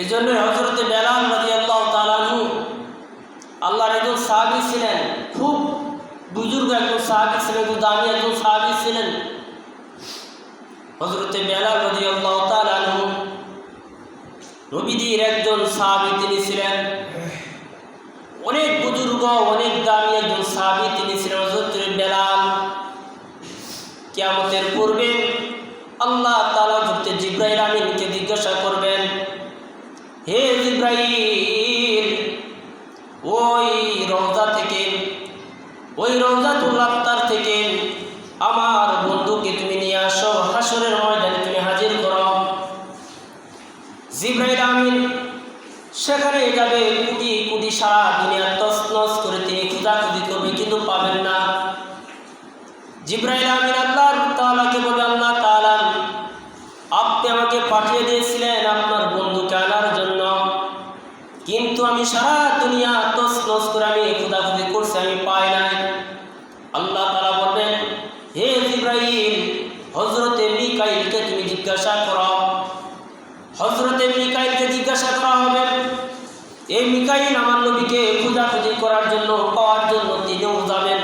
এই জন্য হজরতে বেলাল রাজি আল্লাহ তালানু আল্লাহর একজন সাহাবি ছিলেন, খুব বুজুর্গ একজন সাহাবি ছিলেন, খুব দামি একজন সাহাবি ছিলেন। হজরতে বেলাল রাজি আল্লাহ তালানু নবীজির একজন সাহাবি তিনি ছিলেন। অনেক বুজুর্গ, অনেক দামি একজন সাহাবি তিনি ছিলেন হজরত বেলাল কিয়ামতের পূর্বে আল্লাহ তালা হজরতে জিব্রাইল আমিনকে জিজ্ঞাসা করবেন হে জিব্রাইল ওই রওজা থেকে, ওই রওজাতুল আফতার থেকে আমার বন্ধুকে তুমি নিয়ে আসো হাসরের ময়দানে তুমি হাজির করো। জিব্রাইল আমিন, সেখানে যাবে, কুটি কুটি সারা দুনিয়া তসনস করে তিনি খুঁজাখুঁজি করবে, কিন্তু পাবেন না। জিব্রাইল জিজ্ঞাসা করা হজরতে মিকাইলকে জিজ্ঞাসা করা হবে এই মিকাইল আমার নবীকে খোঁজাখুঁজি করার জন্য, পাওয়ার জন্য তিনিও যাবেন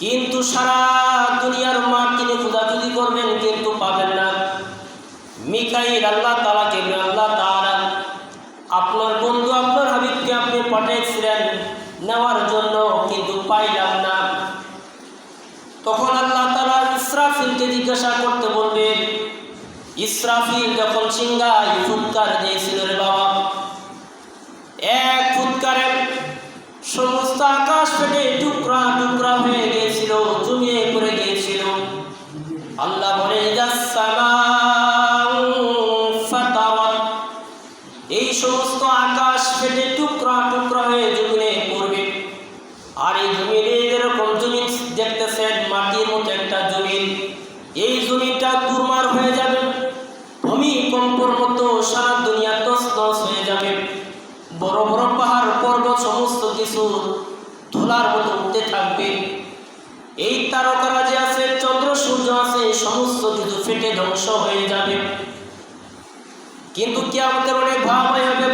কিন্তু সারা দুনিয়ার মা তিনি খোঁজাখুঁজি করবেন, কিন্তু পাবেন না। মিকাইল আল্লাহ তালা আপনার বন্ধু আপনার হাবিবকে আপনি পাঠিয়েছিলেন নেওয়ার জন্য কিন্তু পাইলাম না তখন আল্লাহ তালা ইসরাফিলকে জিজ্ঞাসা করতে বলবেন ইসরাফিল যখন সিংহায় ফুৎকার দিয়েছিল রে বাবা কিছু ধুলার মতো উঠতে থাকবে। এই তারকারা যে আছে, চন্দ্র সূর্য আছে সমস্ত কিছু ফেটে ধ্বংস হয়ে যাবে। কিন্তু কি আমাদের অনেক ভাব হয়ে হবে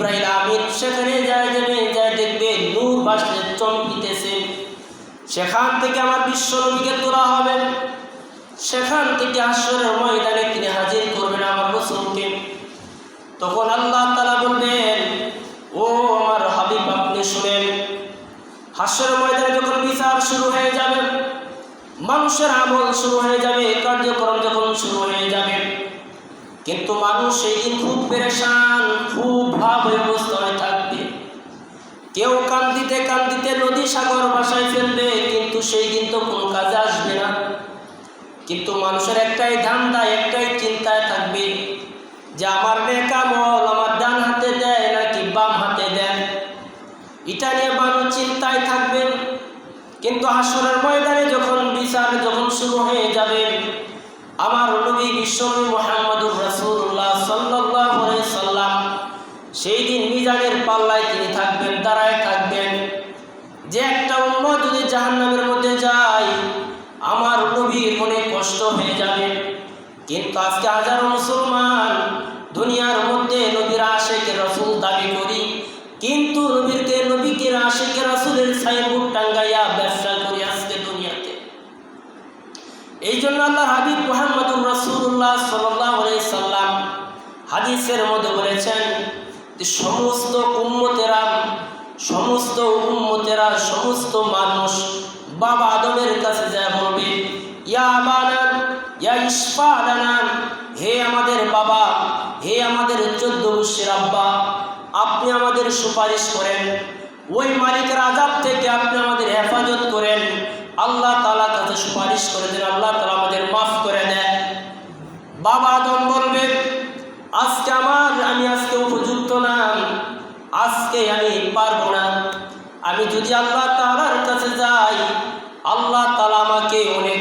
জিব্রাইল আমিন সেখানে যায় যাবে, যায় দেখবে নূর ভাসতে চমকিতেছে। সেখান থেকে আমার বিশ্ব নবীকে তোলা হবে। সেখান থেকে আসরের ময়দানে তিনি হাজির করবেন আমার রসুলকে। তখন আল্লাহ তালা বলবেন ও আমার হাবিব, আপনি শুনেন হাস্যের ময়দানে যখন বিচার শুরু হয়ে যাবে, মানুষের আমল শুরু হয়ে যাবে, কার্যক্রম যখন শুরু হয়ে যাবে কিন্তু মানুষ সেই দিন খুব পেরেশান, খুব ভাব অবস্থায় থাকবে। কেউ কান্দিতে কান্দিতে নদী সাগর বাসায় ফেলবে, কিন্তু সেই দিন তো কোনো কাজে আসবে না। কিন্তু মানুষের একটাই ধান্দা, একটাই চিন্তায় থাকবে যে আমার নেকামল আমার ডান হাতে দেয় নাকি বাম হাতে দেয়। এটা নিয়ে মানুষ চিন্তায় থাকবেন কিন্তু হাসরের ময়দানে যখন বিচার যখন শুরু হয়ে যাবে আমার নবী বিশ্বনবী মোহাম্মদুর রাসূলুল্লাহ সাল্লাল্লাহু আলাইহি সাল্লাম, সেই দিন মিজানের পাল্লায় তিনি থাকবেন, দাঁড়ায় থাকবেন। যে একটা অন্য যদি জাহান্নামের মধ্যে যায়, আমার নবীর মনে কষ্ট হয়ে যাবে। কিন্তু আজকে হাজারো মুসলমান দুনিয়ার এই আল্লাহ হাবিব মোহাম্মদুর রসুল্লাহ সাল্লাহ সাল্লাম হাদিসের মধ্যে বলেছেন সমস্ত উম্মতেরা সমস্ত উম্মতেরা, সমস্ত মানুষ বাবা আদমের কাছে যা বলবে, ইয়া বানান হে আমাদের বাবা, হে আমাদের চোদ্দ বর্ষের আব্বা, আপনি আমাদের সুপারিশ করেন। ওই মালিকের আজাব থেকে আপনি আমাদের হেফাজত করেন। আল্লাহ তালা কাছে সুপারিশ করে দেন। আল্লাহ বাবা আদম বলবে, আজকে আমার, আমি আজকে উপযুক্ত না। আজকে আমি পারব না। আমি যদি আল্লাহ তালার কাছে যাই, আল্লাহ তালা আমাকে অনেক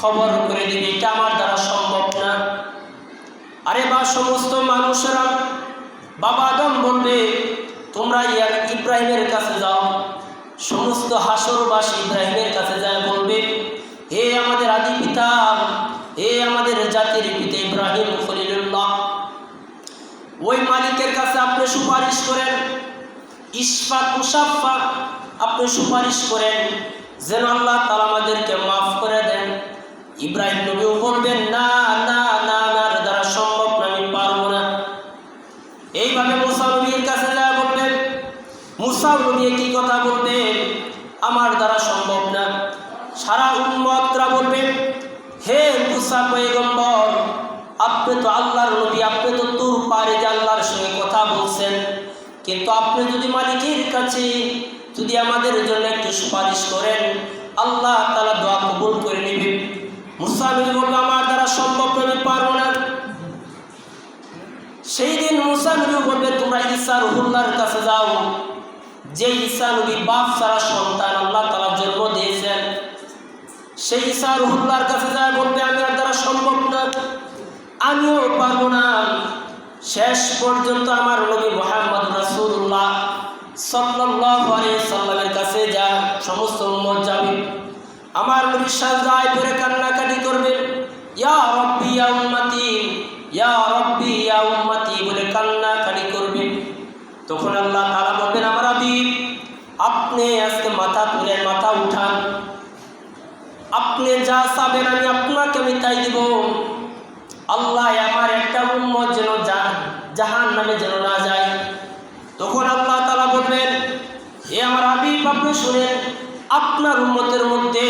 খবর করে দিবে। এটা আমার দ্বারা সম্ভব না। আরে বা সমস্ত মানুষেরা, বাবা আদম বলবে, তোমরা ইয়ার ইব্রাহিমের কাছে যাও। সমস্ত হাসরবাসী ইব্রাহিমের কাছে যায় সুপারিশ করেন। ইসফা মুসাফা আপনি সুপারিশ করেন যেন আল্লাহ তালা আমাদেরকে মাফ করে দেন। ইব্রাহিম নবীও বলবেন না না না না দ্বারা সম্ভব না, আমি পারব না। এইভাবে মুসা নবীর কাছে যা বলবেন মুসা নবী কি কথা বলবেন আমার দ্বারা সম্ভব না। সারা উন্মতরা বলবেন হে মুসা পয়গম্বর আপনি তো আল্লাহর নবী, আপনি তো তুর পারে যে আল্লাহর সঙ্গে কথা বলছেন। কিন্তু আপনি যদি মালিকের কাছে যদি আমাদের জন্য একটু সুপারিশ করেন, আল্লাহ তালা দোয়া কবুল করে নেবেন। মুসা নবী বলবে আমার দ্বারা সম্ভব আমি পারব না। সেই দিন মুসা নবী বলবে তোমরা ঈসা রহুল্লার কাছে যাও। যে ঈসা নবী বাপ সারা সন্তান আল্লাহ তালা জন্ম দিয়েছেন, সেই ঈসা রহুল্লার কাছে যায় বলবে আমি আর দ্বারা সম্ভব না। আমিও পারব না। শেষ পর্যন্ত আমার নবী মোহাম্মদ আলাইহি সাল্লামের কাছে যা সমস্ত উম্মত যাবে, আমার নবী সাজদায় পড়ে কান্নাকাটি করবে, ইয়া রব্বি ইয়া উম্মতি, ইয়া ইয়া উম্মতি বলে কান্নাকাটি করবে। তখন আল্লাহ তাআলা বলবেন, আমার হাবিব, আপনি আজকে মাথা তুলে মাথা উঠান। আপনি যা চাবেন আমি আপনাকে আমি তাই দিব। আল্লাহ আমার একটা উম্মত যেন জাহান নামে যেন না যায়। তখন আল্লাহ তালা বলবেন এ আমার হাবিব, আপনি শুনেন, আপনার উম্মতের মধ্যে,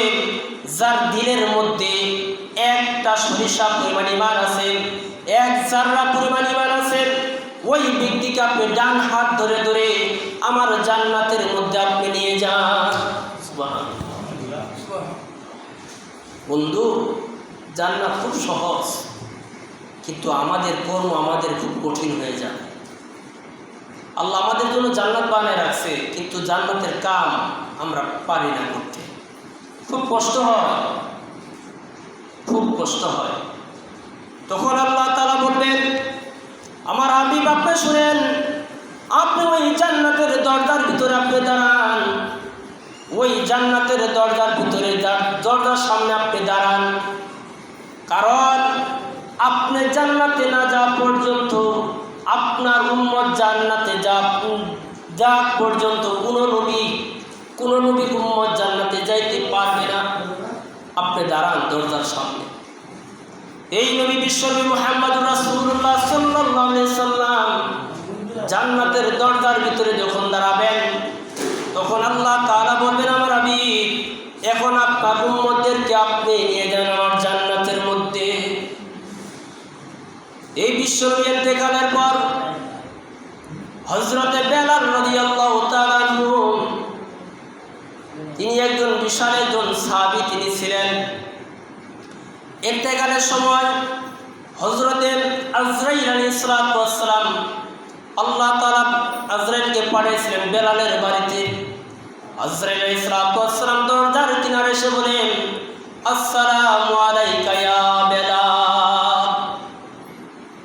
যার দিলের মধ্যে একটা সরিষা পরিমাণ ইমান আছে, এক জাররা পরিমাণ ইমান আছে, ওই ব্যক্তিকে আপনি ডান হাত ধরে ধরে আমার জান্নাতের মধ্যে আপনি নিয়ে যান। বন্ধু, জান্নাত খুব সহজ। কিন্তু আমাদের কর্ম আমাদের খুব কঠিন হয়ে যায় আল্লাহ আমাদের জন্য জান্নাত বানায় রাখছে, কিন্তু জান্নাতের কাম আমরা পারি না করতে। খুব কষ্ট হয়। খুব কষ্ট হয়। তখন আল্লাহ তালা বলবেন আমার হাবিব, আপনি শুনেন, আপনি ওই জান্নাতের দরজার ভিতরে আপনি দাঁড়ান। ওই জান্নাতের দরজার ভিতরে দরজার সামনে আপনি দাঁড়ান। কারণ আপনি জান্নাতে না যাওয়া পর্যন্ত, আপনার উম্মত জান্নাতে যা যা পর্যন্ত কোনো নবী কোনো নবী উম্মত জান্নাতে যাইতে পারবে না। আপনি দাঁড়ান দরজার সামনে। এই নবী বিশ্বনবী মোহাম্মদ সাল্লাল্লাহু সাল্লাম জান্নাতের দরজার ভিতরে যখন দাঁড়াবেন, তখন আল্লাহ তারা বলবেন, আমার হাবিব, এখন আপনার উম্মতদেরকে আপনি বিশ্বনবী পর হজরতে তিনি একজন বিশাল একজন তিনি ছিলেন। সময় আল্লাহ আজরাইলকে পাঠিয়েছিলেন বেলালের বাড়িতে। আজরাইল দরজার কিনারে এসে বলেন আসসালামু আলাইকা বেলাল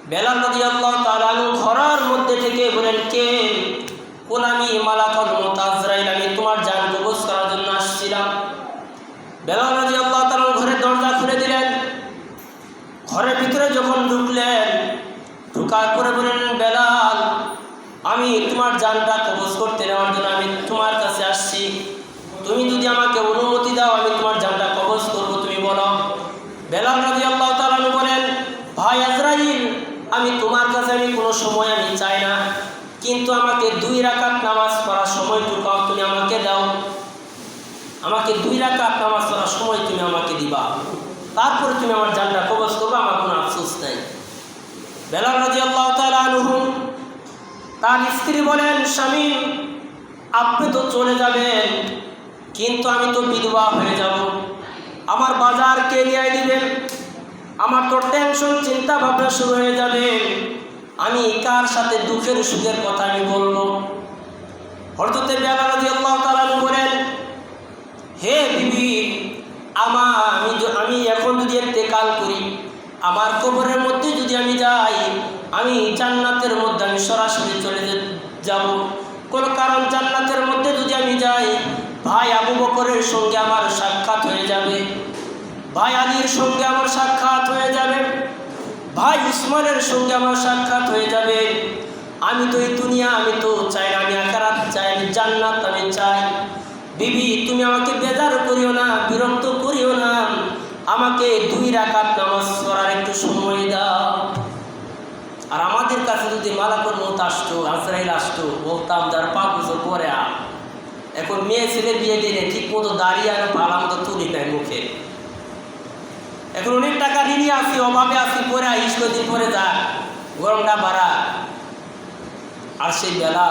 বেলাল রাদিয়াল্লাহু তাআলা আনহু ঘরের মধ্যে থেকে বলেন কে কোন আমি মালাকুল মউত আজরাইল আমি তোমার জান কবজ করার জন্য আসছিলাম বেলাল রাদিয়াল্লাহু তাআলা ঘরের দরজা খুলে দিলেন ঘরের ভিতরে যখন ঢুকলেন, ঢুকার পরে বললেন, বেলাল, আমি তোমার জানটা কবজ করতে নেওয়ার জন্য আমি তোমার কাছে আসছি। তুমি যদি আমাকে অনুমতি দাও, আমি তোমার জানটা কবজ করব, তুমি বলো। বেলাল রাজি আল্লাহ তালু বলেন, ভাই আজরাইল, আমি তোমার কাছে আমি কোনো সময় আমি চাই না। কিন্তু আমাকে দুই রাকাত নামাজ পড়ার সময়টুকু তুমি আমাকে দাও। আমাকে দুই রাকাত নামাজ পড়ার সময় তুমি আমাকে দিবা। তারপরে তুমি আমার জানটা কবজ করবে, আমার কোনো আফসোস নাই। বেলাল রাজি আল্লাহ তালু তার স্ত্রী বলেন, স্বামী, আপনি তো চলে যাবেন, কিন্তু আমি তো বিধবা হয়ে যাব। আমার বাজার কে নিয়ে দিবেন? আমার আমার তো টেনশন চিন্তা ভাবনা শুরু হয়ে যাবে। আমি কার সাথে দুঃখের সুখের কথা আমি বলব? হরততে বেলা রাজি আল্লাহ তালা বলেন, হে বিবি আমা আমি আমি এখন যদি কাল করি, আমার কবরের মধ্যে যদি আমি যাই, আমি জান্নাতের মধ্যে আমি সরাসরি চলে যাব। কোনো কারণ জান্নাতের মধ্যে যদি আমি যাই, ভাই আবু বকরের সঙ্গে আমার সাক্ষাৎ হয়ে যাবে। ভাই আলীর সঙ্গে আমার সাক্ষাৎ হয়ে যাবে। ভাই উসমানের সঙ্গে আমার সাক্ষাৎ হয়ে যাবে। আমি তো এই দুনিয়া, আমি তো চাই আমি আকারাত চাই, আমি জান্নাত আমি চাই। বিবি, তুমি আমাকে বেজার করিও না, বিরক্ত করিও না। আমাকে দুই রাকাত নামাজ পড়ার একটু সময় দাও। আর আমাদের কাছে যদি মালাকুর মত আসতো, আজরাইল আসতো, বলতাম, যার পাঁচ বছর পরে এখন মেয়ে ছেলে বিয়ে দিলে ঠিক মতো দাঁড়িয়ে আর ভালো মতো তুলি নেয় মুখে। এখন অনেক টাকা ঋণই আসি অভাবে আসি পরে আইস পরে যা, গরমটা বাড়া। আর সেই বেলা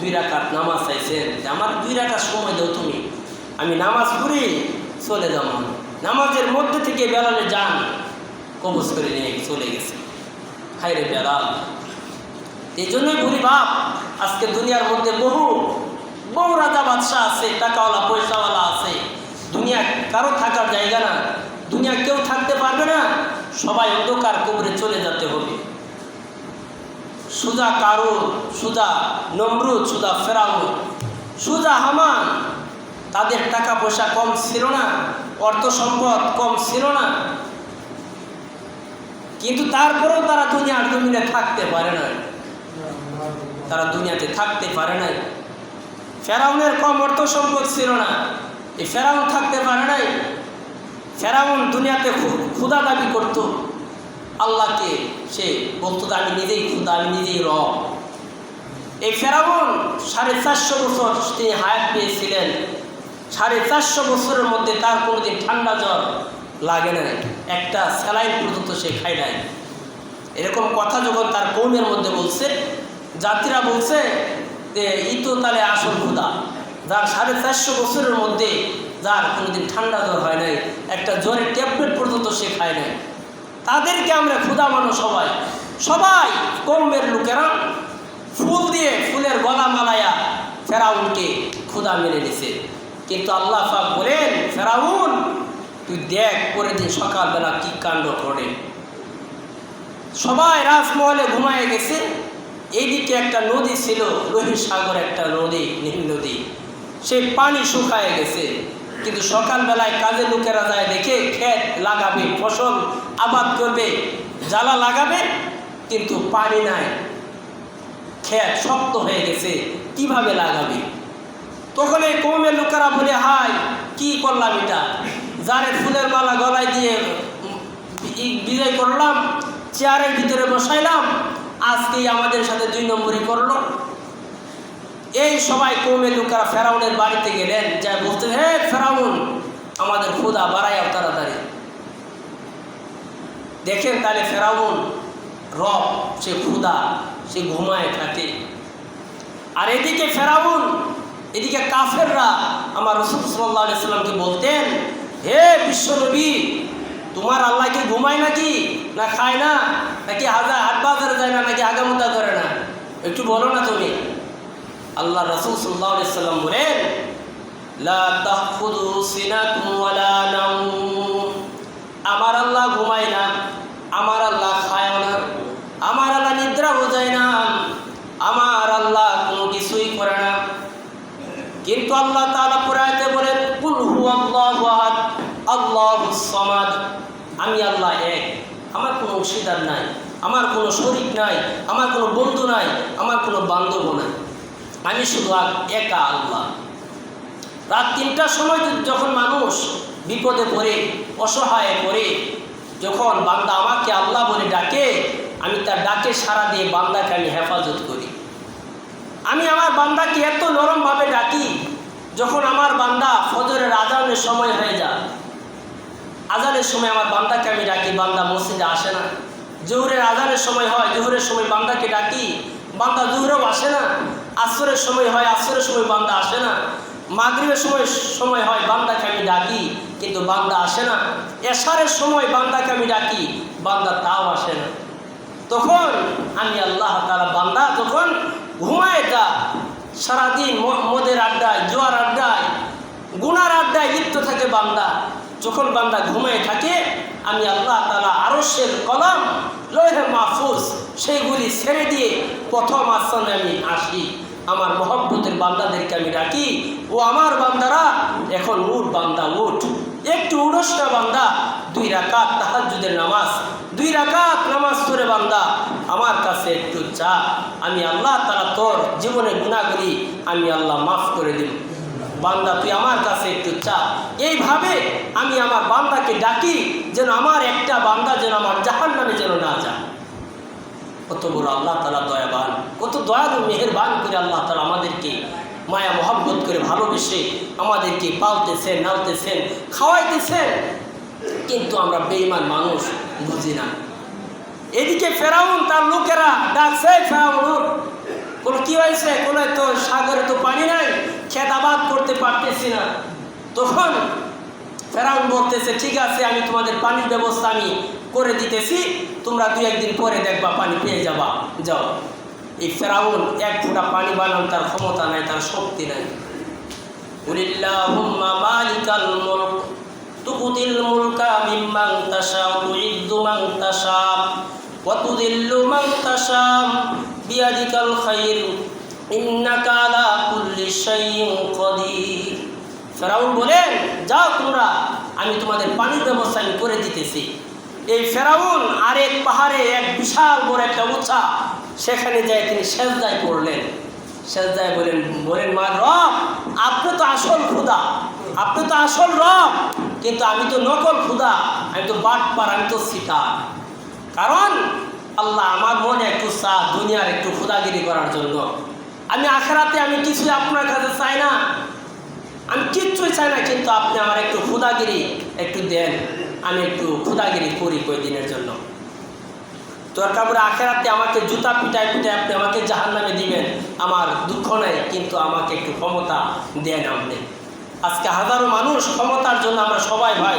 দুই রাকাত নামাজ চাইছেন। যে আমার দুই রাকাত সময় দাও তুমি। আমি নামাজ পড়ি চলে যাব। নামাজের মধ্যে থেকে বেলালে যান। কবজ করে নিয়ে চলে গেছে। হাই রে বেলাল। এই জন্যই বলি বাপ, আজকে দুনিয়ার মধ্যে বহু বহু রাজা বাদশাহ আছে, টাকাওয়ালা, পয়সাওয়ালা আছে। দুনিয়া কারও থাকার জায়গা না। দুনিয়া কেউ থাকতে পারবে না। সবাই অন্ধকার কবরে চলে যেতে হবে। সুজা কারুন সুদা নমরুদ সুদা ফেরাউন। সুদা হামান, তাদের টাকা পয়সা কম ছিল না অর্থ সম্পদ কম ছিল না। কিন্তু তারপরেও তারা দুনিয়ার জমিনে থাকতে পারে না তারা দুনিয়াতে থাকতে পারে নাই। ফেরাউনের কম অর্থ সম্পদ ছিল না। এই ফেরাউন থাকতে পারে নাই। ফেরাউন দুনিয়াতে ক্ষুধা দাবি করত। আল্লাহকে সে বলতো আমি নিজেই ক্ষুধা আমি নিজেই রব। এই ফেরাউন সাড়ে চারশো বছর তিনি হায়াত পেয়েছিলেন। সাড়ে চারশো বছরের মধ্যে তার কোনোদিন ঠান্ডা জ্বর লাগে নাই। একটা স্যালাইন পর্যন্ত সে খায় নাই। এরকম কথা যখন তার কৌমের মধ্যে বলছে, যাত্রীরা বলছে যে, ই তো তাহলে আসল ক্ষুদা যার সাড়ে চারশো বছরের মধ্যে যার কোনোদিন ঠান্ডা জ্বর হয় নাই, একটা জ্বরের ট্যাবলেট পর্যন্ত সে খায় নাই। তাদেরকে আমরা ক্ষুদা মানো সবাই। সবাই কৌমের লোকেরা ফুল দিয়ে ফুলের গলা মালায়া ফেরাউনকে ক্ষুদা মেনে নিছে। কিন্তু আল্লাহ পাক বলেন, ফেরাউন, তুই দেখ পরের দিন সকালবেলা কি কাণ্ড করে সবাই রাজমহলে ঘুমায় গেছে। এইদিকে একটা নদী ছিল, লোহিত সাগর একটা নদী নীল নদী। সেই পানি শুকায় গেছে। কিন্তু সকালবেলায় কাজে লোকেরা যায় দেখে ক্ষেত লাগাবে, ফসল আবাদ করবে, জ্বালা লাগাবে, কিন্তু পানি নাই। ক্ষেত শক্ত হয়ে গেছে, কীভাবে লাগাবে? তখন এই কৌমের লোকেরা বলে হাই কি করলাম এটা? যারে ফুলের মালা গলায় দিয়ে বিদায় করলাম, চেয়ারের ভিতরে বসাইলাম, আজকেই আমাদের সাথে দুই নম্বরই করল। এই সবাই কৌমের লোকেরা ফেরাউনের বাড়িতে গেলেন যা বলতেন, হে ফেরাউন, আমাদের ক্ষুদা বাড়াইয়াও তাড়াতাড়ি। দেখেন তাহলে ফেরাউন রব, সে ক্ষুদা সে ঘুমায় থাকে আর এদিকে ফেরাউন, এদিকে কাফেররা আমার রসুল সাল্লাহ সাল্লামকে বলতেন, হে বিশ্বনবী তোমার আল্লাহ কি ঘুমায় নাকি? না খায় না? নাকি হাজার হাট বাজারে যায় না? নাকি আগামতা করে না? একটু বলো না তুমি। আল্লাহ রসুল সাল্লাহ সাল্লাম বলেন আমার আল্লাহ ঘুমায় না, আমার আল্লাহ খায় না, আমার আল্লাহ নিদ্রা বোঝায় না, আমার আল্লাহ কোনো কিছুই করে না। কিন্তু আল্লাহ তাআলা পুরাইতে বলেন, কুল হু আল্লাহু আহাদ আল্লাহুস সামাদ। আমি আল্লাহ এক, আমার কোনো অংশীদার নাই, আমার কোনো শরিক নাই, আমার কোনো বন্ধু নাই, আমার কোনো বান্ধব নাই। আমি শুধু একা আল্লাহ। রাত তিনটার সময় যখন মানুষ বিপদে পড়ে, অসহায়ে পড়ে, যখন বান্দা আমাকে আল্লাহ বলে ডাকে, আমি তার ডাকে সারা দিয়ে বান্দাকে আমি হেফাজত করি। আমি আমার বান্দাকে এত নরমভাবে ডাকি, যখন আমার বান্দা ফজরের আজানের সময় হয়ে যায়। আজানের সময় আমার বান্দাকে আমি ডাকি, বান্দা মসজিদে আসে না। জোহরের আজানের সময় হয়, জোহরের সময় বান্দাকে ডাকি, বান্দা জোহরেও আসে না। আসরের সময় হয়, আসরের সময় বান্দা আসে না। মাগরিবের সময় সময় হয়, বান্দাকে আমি ডাকি, কিন্তু বান্দা আসে না। এশারের সময় বান্দাকে আমি ডাকি, বান্দা তাও আসে না। তখন আমি আল্লাহ তালা বান্দা তখন ঘুমায় যা সারাদিন মদের আড্ডায়, জোয়ার আড্ডায়, গুনার আড্ডায় লিপ্ত থাকে বান্দা। যখন বান্দা ঘুমায় থাকে, আমি আল্লাহ তালা আরসের কলম, লোহে মাহফুজ সেইগুলি ছেড়ে দিয়ে প্রথম আসনে আমি আসি। আমার মহব্বতের বান্দাদেরকে আমি ডাকি। ও আমার বান্দারা, এখন উঠ বান্দা উঠ একটু উড়স না বান্দা, দুই রাকাত তাহাজুদের নামাজ, দুই রাকাত নামাজ করে বান্দা, আমার কাছে একটু চা। আমি আল্লাহ তারা তোর জীবনে গুণাগুলি আমি আল্লাহ মাফ করে দিব বান্দা, তুই আমার কাছে একটু চা। এইভাবে আমি আমার বান্দাকে ডাকি, যেন আমার একটা বান্দা যেন আমার জাহান নামে যেন না যায়। কত বড় আল্লাহ তালা দয়াবান, কত দয়ালু, মেহেরবান করে আল্লাহ তালা আমাদেরকে মায়া, মহব্বত করে ভালোবেসে আমাদেরকে পালতেছেন, নালতেছেন, খাওয়াইতেছেন। কিন্তু আমরা বেইমান মানুষ, বুঝি না। এদিকে ফেরাউন, তার লোকেরা ডাকছে ফেরাউন কোনো কি হয়েছে? কোনো তো সাগরে তো পানি নাই, খেত আবাদ করতে পারতেছি না। তখন ফেরাউন বলতেছে, ঠিক আছে, আমি তোমাদের পানির ব্যবস্থা আমি করে দিতেছি। তোমরা দু একদিন পরে দেখবা, পানি পেয়ে যাবা, যাও। এই ফেরাউন এক ফোঁটা পানি বানান, তার ক্ষমতা নাই, তার শক্তি নাই। কুলিল্লাহুম্মা মালিকাল মুলক খাইর ফেরাউন বলেন যাও তোমরা, আমি তোমাদের পানির ব্যবস্থা আমি করে দিতেছি। এই ফেরাউন আরেক পাহাড়ে এক বিশাল বড় একটা উঁচা সেখানে যায় তিনি সেজদায় পড়লেন। সেজদায় বলেন বলেন মা রব, আপনি তো আসল খুদা, আপনি তো আসল রব, কিন্তু আমি তো নকল খুদা, আমি তো বাটপার, আমি তো সিটা কারণ আল্লাহ আমার মনে একটু চা দুনিয়ার একটু খুদাগিরি করার জন্য। আমি আখেরাতে আমি কিছুই আপনার কাছে চাই না। আমি কিচ্ছুই চাই না, কিন্তু আপনি আমার একটু খুদাগিরি একটু দেন, আমি একটু খুদাগিরি করি কয়েকদিনের জন্য। দরকার পড়ে আখেরাতে আমাকে জুতা পিটায় পিটায় আপনি আমাকে জাহান নামে দিবেন। আমার দুঃখ নেই, কিন্তু আমাকে একটু ক্ষমতা দেন আপনি। আজকে হাজারো মানুষ ক্ষমতার জন্য আমরা সবাই ভাই।